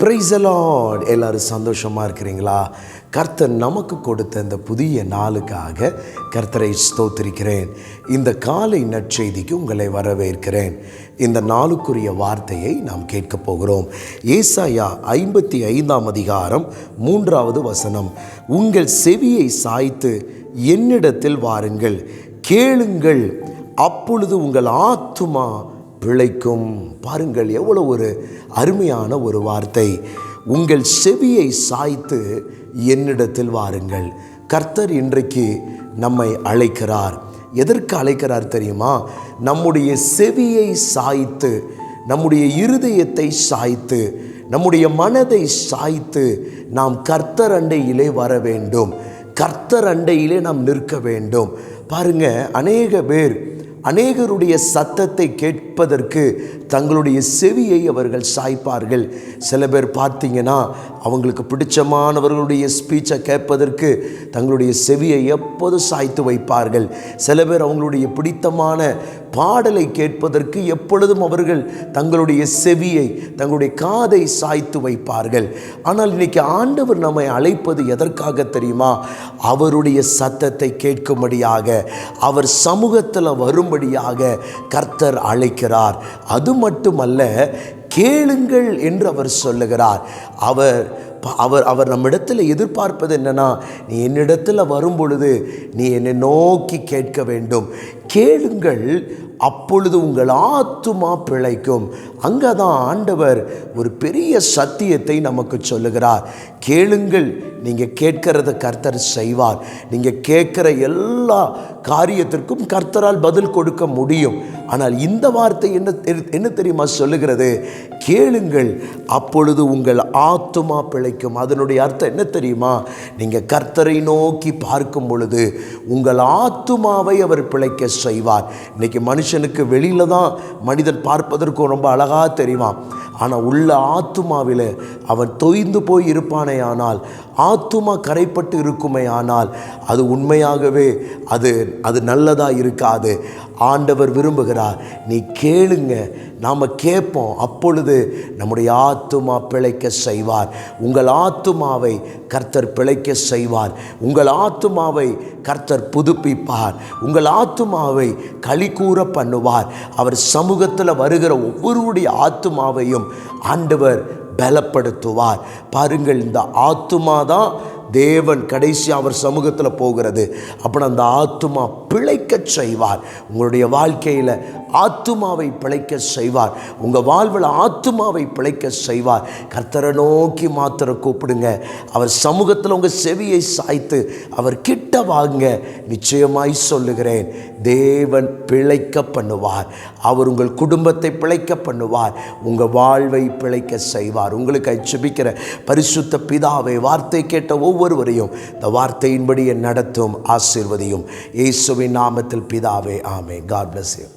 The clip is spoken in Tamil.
பிரைசலாட் எல்லாரும் சந்தோஷமாக இருக்கிறீங்களா? கர்த்தர் நமக்கு கொடுத்த இந்த புதிய நாளுக்காக கர்த்தரை ஸ்தோத்திருக்கிறேன். இந்த காலை நற்செய்திக்கு உங்களை வரவேற்கிறேன். இந்த நாளுக்குரிய வார்த்தையை நாம் கேட்கப் போகிறோம். ஏசாயா ஐம்பத்தி ஐந்தாம் அதிகாரம் மூன்றாவது வசனம். உங்கள் செவியை சாய்த்து என்னிடத்தில் வாருங்கள். கேளுங்கள். அப்பொழுது உங்கள் ஆத்துமா பிழைக்கும். பாருங்கள் எவ்வளோ ஒரு அருமையான ஒரு வார்த்தை. உங்கள் செவியை சாய்த்து என்னிடத்தில் வாருங்கள். கர்த்தர் இன்றைக்கு நம்மை அழைக்கிறார். எதற்கு அழைக்கிறார் தெரியுமா? நம்முடைய செவியை சாய்த்து நம்முடைய இருதயத்தை சாய்த்து நம்முடைய மனதை சாய்த்து நாம் கர்த்தர் அண்டையிலே வர வேண்டும். கர்த்தர் அண்டையிலே நாம் நிற்க வேண்டும். பாருங்க அநேக பேர் அநேகருடைய சத்தத்தை கேட்பதற்கு தங்களுடைய செவியை அவர்கள் சாய்ப்பார்கள். சில பேர் பார்த்தீங்கன்னா அவங்களுக்கு பிடிச்சமானவர்களுடைய ஸ்பீச்சை கேட்பதற்கு தங்களுடைய செவியை எப்போதும் சாய்த்து வைப்பார்கள். சில பேர் அவங்களுடைய பிடித்தமான பாடலை கேட்பதற்கு எப்பொழுதும் அவர்கள் தங்களுடைய செவியை தங்களுடைய காதை சாய்த்து வைப்பார்கள். ஆனால் இன்றைக்கி ஆண்டவர் நம்மை அழைப்பது எதற்காக தெரியுமா? அவருடைய சத்தத்தை கேட்கும்படியாக அவர் சமூகத்தில் வரும்படியாக கர்த்தர் அழைக்கிறார். அது மட்டுமல்ல கேளுங்கள் என்று அவர் சொல்லுகிறார். அவர் அவர் அவர் நம்மிடத்தில் எதிர்பார்ப்பது என்னென்னா நீ என்னிடத்தில் வரும் பொழுது நீ என்னை நோக்கி கேட்க வேண்டும். கேளுங்கள் அப்பொழுது உங்கள் ஆத்துமா பிழைக்கும். அங்கே தான் ஆண்டவர் ஒரு பெரிய சத்தியத்தை நமக்கு சொல்லுகிறார். கேளுங்கள் நீங்கள் கேட்கிறத கர்த்தர் செய்வார். நீங்கள் கேட்குற எல்லா காரியத்திற்கும் கர்த்தரால் பதில் கொடுக்க முடியும். ஆனால் இந்த வார்த்தை என்ன என்ன தெரியுமா சொல்லுகிறது? கேளுங்கள் அப்பொழுது உங்கள் ஆத்துமா பிழை பிழைக்கும் அதனுடைய அர்த்தம் என்ன தெரியுமா? நீங்கள் கர்த்தரை நோக்கி பார்க்கும் பொழுது உங்கள் ஆத்துமாவை அவர் பிழைக்க செய்வார். இன்னைக்கு மனுஷனுக்கு வெளியில் தான் மனிதன் பார்ப்பதற்கும் ரொம்ப அழகாக தெரியுமா? ஆனால் உள்ள ஆத்துமாவில் அவன் தொய்ந்து போய் இருப்பானே ஆனால் ஆத்துமா கரைப்பட்டு இருக்குமே ஆனால் அது உண்மையாகவே அது அது நல்லதாக இருக்காது. ஆண்டவர் விரும்புகிறார் நீ கேளுங்க நாம் கேட்போம். அப்பொழுது நம்முடைய ஆத்துமா பிழைக்க செய்வார். உங்கள் ஆத்துமாவை கர்த்தர் பிழைக்க செய்வார். உங்கள் ஆத்துமாவை கர்த்தர் புதுப்பிப்பார். உங்கள் ஆத்துமாவை களி கூற பண்ணுவார். அவர் சமூகத்தில் வருகிற ஒவ்வொருடைய ஆத்துமாவையும் ஆண்டவர் பலப்படுத்துவார். பாருங்கள் இந்த ஆத்துமா தான் தேவன் கடைசி அவர் சமூகத்தில் போகிறது. அப்புறம் அந்த ஆத்துமா பிழைக்க செய்வார். உங்களுடைய வாழ்க்கையில் ஆத்துமாவை பிழைக்க செய்வார். உங்கள் வாழ்வில் ஆத்துமாவை பிழைக்க செய்வார். கர்த்தரை நோக்கி மாத்திர கூப்பிடுங்க. அவர் சமூகத்தில் உங்கள் செவியை சாய்த்து அவர் கிட்ட வாங்க. நிச்சயமாய் சொல்லுகிறேன். தேவன் பிழைக்க பண்ணுவார். அவர் உங்கள் குடும்பத்தை பிழைக்க பண்ணுவார். உங்கள் வாழ்வை பிழைக்க செய்வார். உங்களுக்கு அச்சுபிக்கிற பரிசுத்த பிதாவை வார்த்தை கேட்ட ஒவ்வொருவரையும் இந்த வார்த்தையின்படி நடத்தும் ஆசிர்வதியும். இயேசுவின் நாமத்தில் பிதாவே ஆமே காட் பிளஸ் யூ